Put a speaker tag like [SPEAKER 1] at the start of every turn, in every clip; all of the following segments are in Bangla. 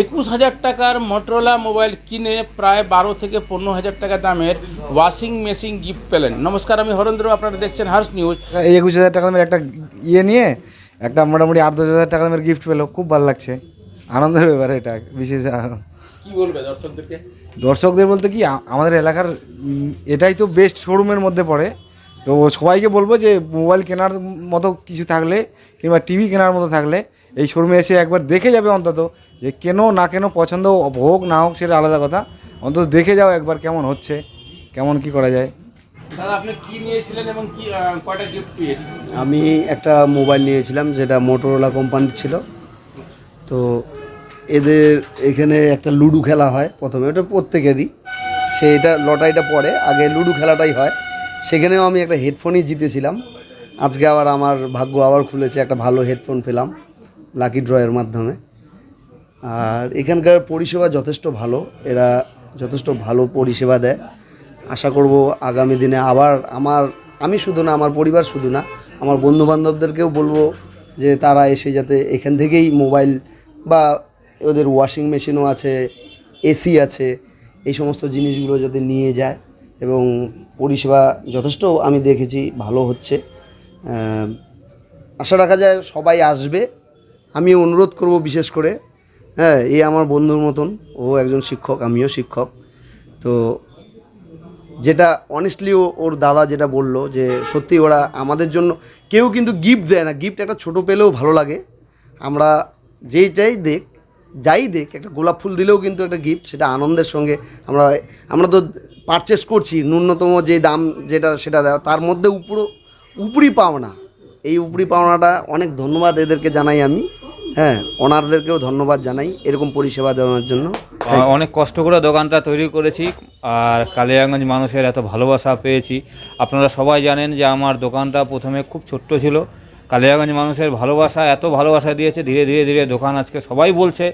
[SPEAKER 1] একুশ হাজার টাকার মোটরোলা মোবাইল কিনে প্রায় বারো থেকে পনেরো হাজার টাকা দামের ওয়াশিং মেশিন গিফট পেলেন। নমস্কার আমি হরেন্দ্র আপনারা দেখছেন হার্স নিউজ
[SPEAKER 2] এই একুশ হাজার টাকা দামের একটা ইয়ে নিয়ে একটা মোটামুটি আট দশ হাজার টাকা দামের গিফট পেল। খুব ভালো লাগছে। আনন্দের ব্যাপার এটা বিশেষ।
[SPEAKER 1] কি বলবে দর্শকদেরকে?
[SPEAKER 2] দর্শকদের বলতে কি আমাদের এলাকার এটাই তো বেস্ট শোরুমের মধ্যে পড়ে। তো সবাইকে বলব যে মোবাইল কেনার মতো কিছু থাকলে কিংবা টিভি কেনার মতো থাকলে এই শোরুমে এসে একবার দেখে যাবে অন্তত। যে কেন না কেন পছন্দ হোক না হোক সেটা আলাদা কথা। অন্তত দেখে যাও একবার কেমন হচ্ছে কেমন কি করা যায়।
[SPEAKER 1] দাদা আপনি কি নিয়েছিলেন এবং কি আহ, কয়টা গিফট পেয়েছিলেন
[SPEAKER 3] আমি একটা মোবাইল নিয়েছিলাম যেটা মোটোরোলা কোম্পানির ছিল। তো এদের এখানে একটা লুডো খেলা হয় প্রথমে ওটা প্রত্যেকেরই। সে এটা লটারিটা পড়ে আগে লুডো খেলাটাই হয়। সেখানেও আমি একটা হেডফোনই জিতেছিলাম। আজকে আবার আমার ভাগ্য আবার খুলেছে একটা ভালো হেডফোন পেলাম লাকি ড্রয়ের মাধ্যমে। আর এখানকার পরিষেবা যথেষ্ট ভালো। এরা যথেষ্ট ভালো পরিষেবা দেয়। আশা করব আগামী দিনে আবার আমার, আমি শুধু না, আমার পরিবার শুধু না, আমার বন্ধু বান্ধবদেরকেও বলব যে তারা এসে যাতে এখান থেকেই মোবাইল বা ওদের ওয়াশিং মেশিনও আছে, এসি আছে, এই সমস্ত জিনিসগুলো যাতে নিয়ে যায় এবং পরিষেবা যথেষ্ট আমি দেখেছি, ভালো হচ্ছে। আশা রাখা যায় সবাই আসবে। আমি অনুরোধ করব বিশেষ করে হ্যাঁ এই আমার বন্ধুর মতন। ও একজন শিক্ষক, আমিও শিক্ষক। তো যেটা অনেস্টলি ওর দাদা যেটা বলল যে সত্যি ওরা আমাদের জন্য, কেউ কিন্তু গিফট দেয় না। গিফট একটা ছোট পেলেও ভালো লাগে। আমরা যেই যাই দেখ যাই দেখ, একটা গোলাপ ফুল দিলেও কিন্তু একটা গিফট সেটা আনন্দের সঙ্গে আমরা আমরা তো পারচেস করছি, ন্যূনতম যে দাম যেটা, সেটা দেওয়া, তার মধ্যে উপর উপরি পাওনা। এই উপরি পাওনাটা অনেক ধন্যবাদ এদেরকে জানাই আমি। হ্যাঁ ওনারদেরকেও ধন্যবাদ জানাই এরকম পরিষেবা দেওয়ার জন্য।
[SPEAKER 4] অনেক কষ্ট করে দোকানটা তৈরি করেছি আর কালিয়াগঞ্জ মানুষের এত ভালোবাসা পেয়েছি। আপনারা সবাই জানেন যে আমার দোকানটা প্রথমে খুব ছোট্ট ছিল। কালিয়াগঞ্জ মানুষের ভালোবাসা এত ভালোবাসা দিয়েছে, ধীরে ধীরে ধীরে দোকান আজকে সবাই বলছে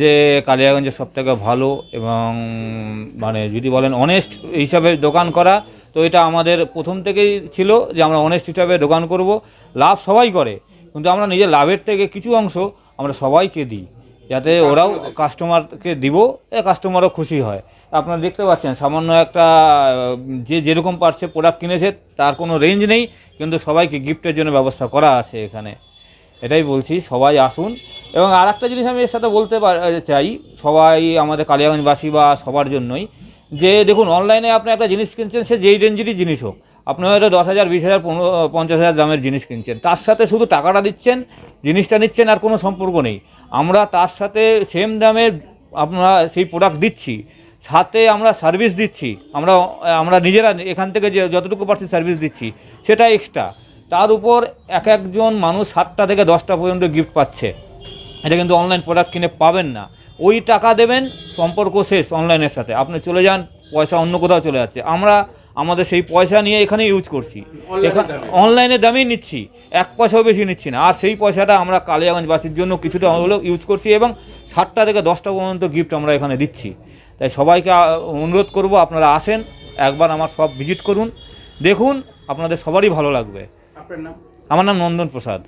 [SPEAKER 4] যে কালিয়াগঞ্জের সব থেকে ভালো এবং মানে যদি বলেন অনেস্ট হিসাবে দোকান করা, তো এটা আমাদের প্রথম থেকেই ছিল যে আমরা অনেস্ট হিসাবে দোকান করব। লাভ সবাই করে। কিন্তু আমরা নিজের লাভের থেকে কিছু অংশ আমরা সবাইকে দিই। যাতে ওরাও কাস্টমারকে দিব, এ কাস্টমারও খুশি হয়। আপনারা দেখতে পাচ্ছেন, সামান্য একটা যে যেরকম পারছে প্রোডাক্ট কিনেছে, তার কোনো রেঞ্জ নেই, কিন্তু সবাইকে গিফটের জন্য ব্যবস্থা করা আছে এখানে। এটাই বলছি, সবাই আসুন। এবং আর একটা জিনিস আমি এর সাথে বলতে চাই, সবাই আমাদের কালিয়াগঞ্জবাসী বা সবার জন্যই, যে দেখুন অনলাইনে আপনি একটা জিনিস কিনছেন, সে যেই রেঞ্জেরই জিনিস হোক আপনি হয়তো দশ হাজার, বিশ হাজার, পনেরো, পঞ্চাশ হাজার দামের জিনিস কিনছেন। তার সাথে শুধু টাকাটা দিচ্ছেন, জিনিসটা নিচ্ছেন আর কোনো সম্পর্ক নেই। আমরা তার সাথে সেম দামে আমরা সেই প্রোডাক্ট দিচ্ছি, সাথে আমরা সার্ভিস দিচ্ছি। আমরা আমরা নিজেরা এখান থেকে যে যতটুকু পারছি সার্ভিস দিচ্ছি, সেটা এক্সট্রা তার উপর এক একজন মানুষ সাতটা থেকে দশটা পর্যন্ত গিফট পাচ্ছে। এটা কিন্তু অনলাইন প্রোডাক্ট কিনে পাবেন না। ওই টাকা দেবেন, সম্পর্ক শেষ অনলাইনের সাথে। আপনি চলে যান, পয়সা অন্য কোথাও চলে যাচ্ছে। আমরা আমাদের সেই পয়সা নিয়ে এখানে ইউজ করছি। এখানে অনলাইনে দামেই নিচ্ছি। এক পয়সাও বেশি নিচ্ছি না। আর সেই পয়সাটা আমরা কালিয়াগঞ্জবাসীর জন্য কিছুটা হলেও ইউজ করছি এবং সাতটা থেকে দশটা পর্যন্ত গিফট আমরা এখানে দিচ্ছি। তাই সবাইকে অনুরোধ করব আপনারা আসেন একবার আমার সব ভিজিট করুন। দেখুন আপনাদের সবারই ভালো লাগবে। আমার নাম নন্দন প্রসাদ।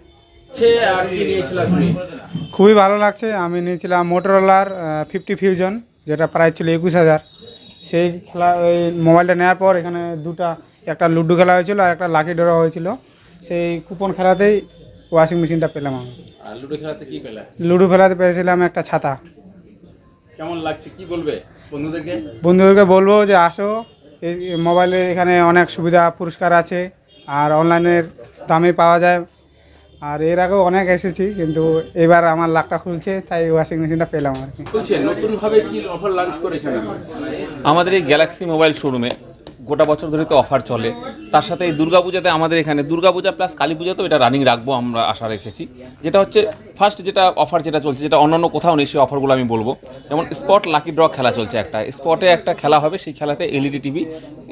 [SPEAKER 5] খুবই ভালো লাগছে। আমি নিয়েছিলাম মোটরোলার ফিফটি ফিউজন যেটা প্রাইস ছিল একুশ হাজার। সেই খেলা ওই মোবাইলটা নেওয়ার পর এখানে দুটা একটা লুডো খেলা হয়েছিল আর একটা লাকি ড্র হয়েছিল। সেই কুপন খেলাতেই ওয়াশিং মেশিনটা পেলাম আমি।
[SPEAKER 1] লুডো খেলাতে কি পেলেন
[SPEAKER 5] লুডো খেলাতে পেরেছিলাম একটা ছাতা।
[SPEAKER 1] কেমন লাগছে? কি বলবে বন্ধুদেরকে?
[SPEAKER 5] বন্ধুদেরকে বলব যে আসো এই মোবাইলে এখানে অনেক সুবিধা পুরস্কার আছে আর অনলাইনের দামে পাওয়া যায়। আর এর আগেও অনেক এসেছি কিন্তু এবার আমার লাকটা খুলছে তাই ওয়াশিং মেশিনটা পেলাম আর কি।
[SPEAKER 1] বলছেন নতুন ভাবে কি অফার লঞ্চ করেছেন
[SPEAKER 6] আমাদের এই গ্যালাক্সি মোবাইল শোরুমে গোটা বছর ধরে তো অফার চলে। তার সাথে এই দুর্গাপূজাতে আমাদের এখানে দুর্গাপূজা প্লাস কালী পুজোতেও এটা রানিং রাখব আমরা আশা রেখেছি। যেটা হচ্ছে ফার্স্ট যেটা অফার যেটা চলছে যেটা অন্যান্য কোথাও নেই সেই অফারগুলো আমি বলব। যেমন স্পট লাকি ড্র খেলা চলছে একটা। স্পটে একটা খেলা হবে সেই খেলাতে এলইডি টিভি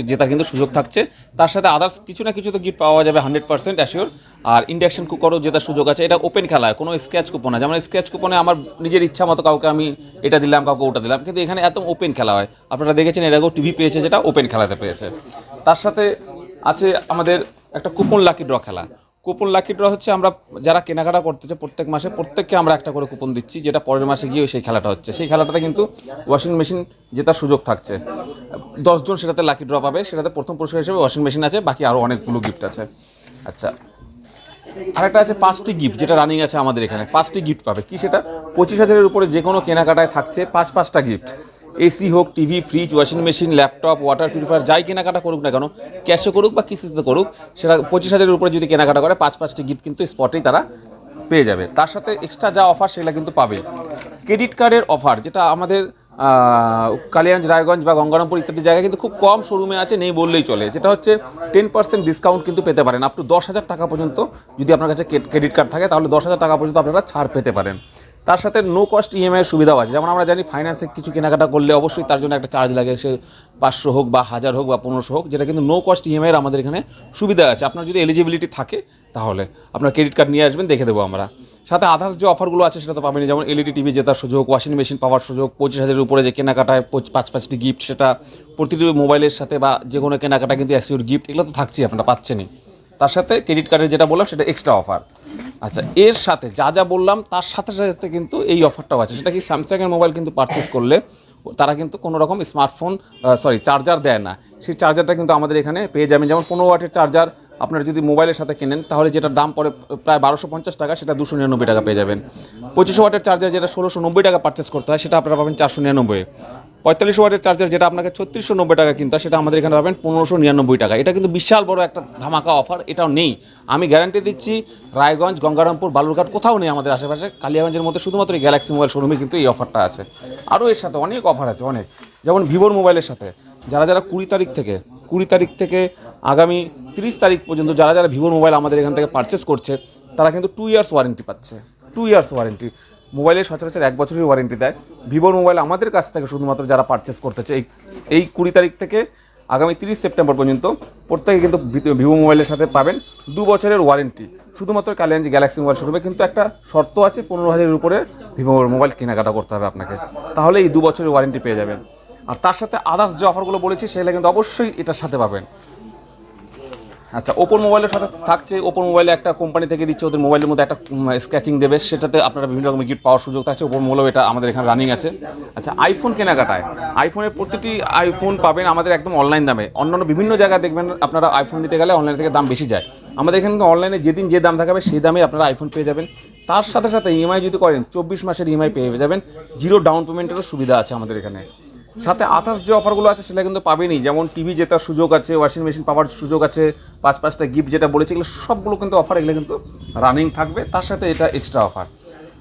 [SPEAKER 6] জেতার কিন্তু সুযোগ থাকছে। তার সাথে আদার্স কিছু না কিছু তো গিফট পাওয়া যাবে হান্ড্রেড পার্সেন্ট অ্যাসিওর আর ইন্ডাকশন কুকারও জেতার সুযোগ আছে, এটা ওপেন খেলা হয় কোনো স্ক্র্যাচ কুপন আছে যেমন স্ক্র্যাচ কুপনে আমার নিজের ইচ্ছা মতো কাউকে আমি এটা দিলাম, কাউকে ওটা দিলাম, কিন্তু এখানে এত ওপেন খেলা হয়। আপনারা দেখেছেন, এর আগেও টিভি পেয়েছে যেটা ওপেন খেলাতে পেয়েছে। তার সাথে আছে আমাদের একটা কুপন লাকি ড্র খেলা। কুপন লাকি ড্র হচ্ছে, আমরা যারা কেনাকাটা করতেছে প্রত্যেক মাসে, প্রত্যেককে আমরা একটা করে কুপন দিচ্ছি, যেটা পরের মাসে গিয়ে সেই খেলাটা হচ্ছে। সেই খেলাটাতে কিন্তু ওয়াশিং মেশিন জেতার সুযোগ থাকছে। দশজন সেটাতে লাকি ড্র পাবে, সেটাতে প্রথম পুরস্কার হিসেবে ওয়াশিং মেশিন আছে, বাকি আরও অনেকগুলো গিফট আছে। আচ্ছা আরেকটা আছে পাঁচটি গিফট যেটা রানিং আছে আমাদের এখানে। পাঁচটি গিফট পাবে। কি সেটা? পঁচিশ হাজারের উপরে যে কোনো কেনাকাটায় থাকছে পাঁচ, পাঁচটা গিফট এসি হোক TV fridge washing machine laptop water purifier যাই কেনাকাটা করুক না কেন ক্যাশে করুক বা কিস্তিতে করুক, সেটা পঁচিশ হাজারের উপরে যদি কেনাকাটা করে, পাঁচ, পাঁচটি গিফট কিন্তু স্পটেই তারা পেয়ে যাবে। তার সাথে এক্সট্রা যা অফার সেগুলো কিন্তু পাবে। ক্রেডিট কার্ডের অফার যেটা আমাদের কালিয়াঞ্জ, রায়গঞ্জ বা গঙ্গারামপুর ইত্যাদি জায়গায় কিন্তু খুব কম শোরুমে আছে, নেই বললেই চলে। যেটা হচ্ছে টেন পার্সেন্ট ডিসকাউন্ট কিন্তু পেতে পারেন। আপ টু দশ হাজার টাকা পর্যন্ত যদি আপনার কাছে ক্রেডিট কার্ড থাকে, তাহলে দশ হাজার টাকা পর্যন্ত আপনারা ছাড় পেতে পারেন। তার সাথে নো কস্ট ইএমআই সুবিধাও আছে। যেমন আমরা জানি ফাইন্যান্সে কিছু কেনাকাটা করলে অবশ্যই তার জন্য একটা চার্জ লাগে। সে পাঁচশো হোক বা হাজার হোক বা পনেরোশো হোক, যেটা কিন্তু নো কস্ট ইএমআইয়ের আমাদের এখানে সুবিধা আছে। আপনার যদি এলিজিবিলিটি থাকে, তাহলে আপনার ক্রেডিট কার্ড নিয়ে আসবেন, দেখে দেবো আমরা। সাথে আদার্স যে অফারগুলো আছে সেটা তো পাবেন যেমন এলইডি টিভি জেতার সুযোগ ওয়াশিং মেশিন পাওয়ার সুযোগ, পঁচিশ হাজারের উপরে যে কেনাকাটায় পাঁচ পাঁচটি গিফট সেটা প্রতিটি মোবাইলের সাথে বা যে কোনো কেনাকাটা কিন্তু অ্যাসিওর গিফট এগুলো তো থাকছেই, আপনারা পাচ্ছেনই। তার সাথে ক্রেডিট কার্ডের যেটা বললাম, সেটা এক্সট্রা অফার আচ্ছা এর সাথে যা যা বললাম, তার সাথে সাথে কিন্তু এই অফারটাও আছে। সেটা কি স্যামসাংয়ের মোবাইল কিন্তু পারচেস করলে, তারা কিন্তু কোনো রকম স্মার্টফোন সরি চার্জার দেয় না। সেই চার্জারটা কিন্তু আমাদের এখানে পেয়ে যাবেন। যেমন পনেরো ওয়াটের চার্জার আপনারা যদি মোবাইলের সাথে কেনেন, তাহলে যেটার দাম পড়ে প্রায় বারোশো পঞ্চাশ টাকা, সেটা দুশো নিরানব্বই টাকা পেয়ে যাবেন। পঁচিশশো ওয়াটের চার্জার যেটা ষোলোশো নব্বই টাকা পারচেস করতে হয়, সেটা আপনারা পাবেন চারশো নিরানব্বই। পঁয়তাল্লিশ ওয়াটের চার্জার যেটা আপনাকে ছত্রিশশো নব্বই টাকা কিনতে সেটা আমাদের এখানে পাবেন পনেরোশো নিরানব্বই টাকা। এটা কিন্তু বিশাল বড় একটা ধামাকা অফার এটাও নেই। আমি গ্যারান্টি দিচ্ছি, রায়গঞ্জ, গঙ্গারামপুর, বালুরঘাট কোথাও নেই আমাদের আশেপাশে। কালিয়াগঞ্জের মধ্যে শুধুমাত্র এই গ্যালাক্সি মোবাইল শোরুমে কিন্তু এই অফারটা আছে। আরও এর সাথে অনেক অফার আছে, অনেক। যেমন ভিভোর মোবাইলের সাথে। যারা যারা কুড়ি তারিখ থেকে, কুড়ি তারিখ থেকে আগামী তিরিশ তারিখ পর্যন্ত যারা যারা ভিভোর মোবাইল আমাদের এখান থেকে পারচেস করছে, তারা কিন্তু টু ইয়ার্স ওয়ারেন্টি পাচ্ছে। টু ইয়ার্স ওয়ারেন্টি মোবাইলের সচরাচর এক বছরের ওয়ারেন্টি দেয়। ভিভোর মোবাইল আমাদের কাছ থেকে শুধুমাত্র যারা পারচেস করতেছে এই এই কুড়ি তারিখ থেকে আগামী তিরিশ সেপ্টেম্বর পর্যন্ত প্রত্যেকে কিন্তু ভিভো মোবাইলের সাথে পাবেন দু বছরের ওয়ারেন্টি শুধুমাত্র কালিয়াঞ্জ গ্যালাক্সি মোবাইল শোরুমে কিন্তু একটা শর্ত আছে, পনেরো হাজারের উপরে ভিভো মোবাইল কেনাকাটা করতে হবে আপনাকে। তাহলে এই দু বছরের ওয়ারেন্টি পেয়ে যাবেন। আর তার সাথে আদার্স যে অফারগুলো বলেছি, সেগুলো কিন্তু অবশ্যই এটার সাথে পাবেন। আচ্ছা ওপোর মোবাইলের সাথে থাকছে ওপোর মোবাইলে একটা কোম্পানি থেকে দিচ্ছে, ওদের মোবাইলের মধ্যে একটা স্ক্র্যাচিং দেবে, সেটাতে আপনারা বিভিন্ন রকমের গিফট পাওয়ার সুযোগ থাকছে ওপোর মোবাইল এটা আমাদের এখানে রানিং আছে। আচ্ছা আইফোন কেনাকাটায় আইফোনের প্রতিটি আইফোন পাবেন আমাদের একদম অনলাইন দামে। অন্যান্য বিভিন্ন জায়গায় দেখবেন আপনারা আইফোন নিতে গেলে অনলাইন থেকে দাম বেশি যায়। আমাদের এখানে কিন্তু অনলাইনে যেদিন যে দাম থাকবে, সেই দামে আপনারা আইফোন পেয়ে যাবেন। তার সাথে সাথে ইএমআই যদি করেন, চব্বিশ মাসের ইএমআই পেয়ে যাবেন। জিরো ডাউন পেমেন্টেরও সুবিধা আছে আমাদের এখানে। সাথে আদার্স যে অফারগুলো আছে সেটা কিন্তু পাবেনই। যেমন টিভি জেতার সুযোগ আছে ওয়াশিং মেশিন পাওয়ার সুযোগ আছে পাঁচ পাঁচটা গিফট যেটা বলেছে এগুলো সবগুলো কিন্তু অফার এগুলো কিন্তু রানিং থাকবে। তার সাথে এটা এক্সট্রা অফার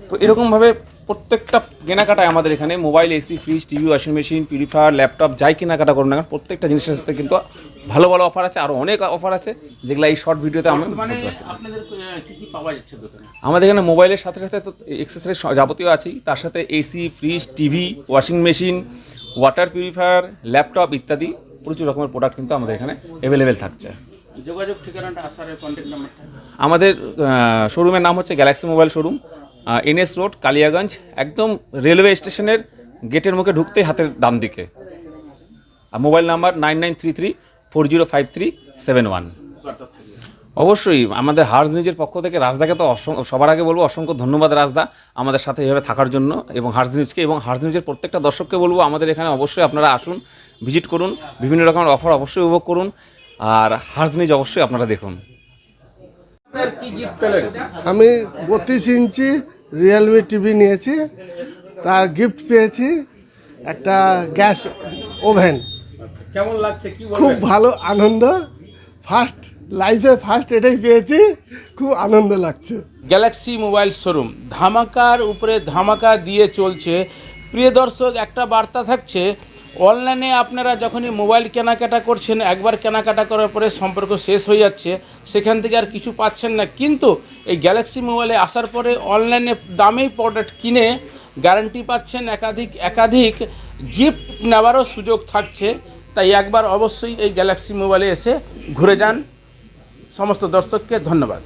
[SPEAKER 6] তো এরকমভাবে প্রত্যেকটা কেনাকাটায় আমাদের এখানে mobile AC fridge TV washing machine purifier laptop যাই কেনাকাটা করুন না কেন, প্রত্যেকটা জিনিসের সাথে কিন্তু ভালো ভালো অফার আছে আরও অনেক অফার আছে যেগুলো এই শর্ট ভিডিওতে আমি বলতে পারছি না।
[SPEAKER 1] আপনাদের আহ, কি কি পাওয়া যাচ্ছে
[SPEAKER 6] আমাদের এখানে মোবাইলের সাথে সাথে তো এক্সেসরিজ যাবতীয় আছেই। তার সাথে AC fridge TV washing machine water purifier laptop ইত্যাদি প্রচুর রকমের প্রোডাক্ট কিন্তু আমাদের এখানে অ্যাভেলেবেল থাকছে।
[SPEAKER 1] যোগাযোগ ঠিকানাটা আসার কন্ট্যাক্ট নাম্বারটা
[SPEAKER 6] আমাদের শোরুমের নাম হচ্ছে Galaxy mobile showroom NS road Kaliyaganj একদম রেলওয়ে স্টেশনের গেটের মুখে ঢুকতেই হাতের ডান দিকে। আর mobile number nine nine three three four zero five three seven one অবশ্যই আমাদের হার্জ নিউজের পক্ষ থেকে রাজদাকে তো অসং- সবার আগে বলব অসংখ্য ধন্যবাদ রাজদা আমাদের সাথে এভাবে থাকার জন্য এবং হার্জ নিউজকে এবং হার্জ নিউজের প্রত্যেকটা দর্শককে বলব আমাদের এখানে অবশ্যই আপনারা আসুন ভিজিট করুন বিভিন্ন রকমের অফার অবশ্যই উপভোগ করুন আর হার্জ নিউজ অবশ্যই আপনারা দেখুন।
[SPEAKER 1] কি গিফট পেলেন
[SPEAKER 7] আমি বত্রিশ ইঞ্চি রিয়েলমি টিভি নিয়েছি তার গিফট পেয়েছি একটা গ্যাস ওভেন।
[SPEAKER 1] কেমন লাগছে কি
[SPEAKER 7] খুব ভালো আনন্দ ফার্স্ট লাইফে ফার্স্ট এটাই পেয়েছি। খুব আনন্দ লাগছে।
[SPEAKER 1] গ্যালাক্সি মোবাইল শোরুম ধামাকার উপরে ধামাকা দিয়ে চলছে। প্রিয় দর্শক, একটা বার্তা থাকছে, অনলাইনে আপনারা যখনই মোবাইল কেনাকাটা করছেন, একবার কেনাকাটা করার পরে সম্পর্ক শেষ হয়ে যাচ্ছে, সেখান থেকে আর কিছু পাচ্ছেন না। কিন্তু এই গ্যালাক্সি মোবাইলে আসার পরে অনলাইনে দামেই প্রোডাক্ট কিনে গ্যারান্টি পাচ্ছেন একাধিক একাধিক গিফট নেওয়ারও সুযোগ থাকছে। তাই একবার অবশ্যই এই গ্যালাক্সি মোবাইলে এসে ঘুরে যান। সমস্ত দর্শককে ধন্যবাদ।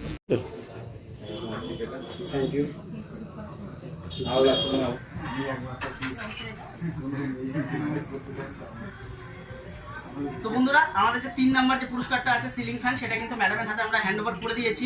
[SPEAKER 8] তো বন্ধুরা, আমাদের যে তিন নাম্বার যে পুরস্কারটা আছে সিলিং ফ্যান, সেটা কিন্তু ম্যাডামের হাতে আমরা হ্যান্ড ওভার করে দিয়েছি।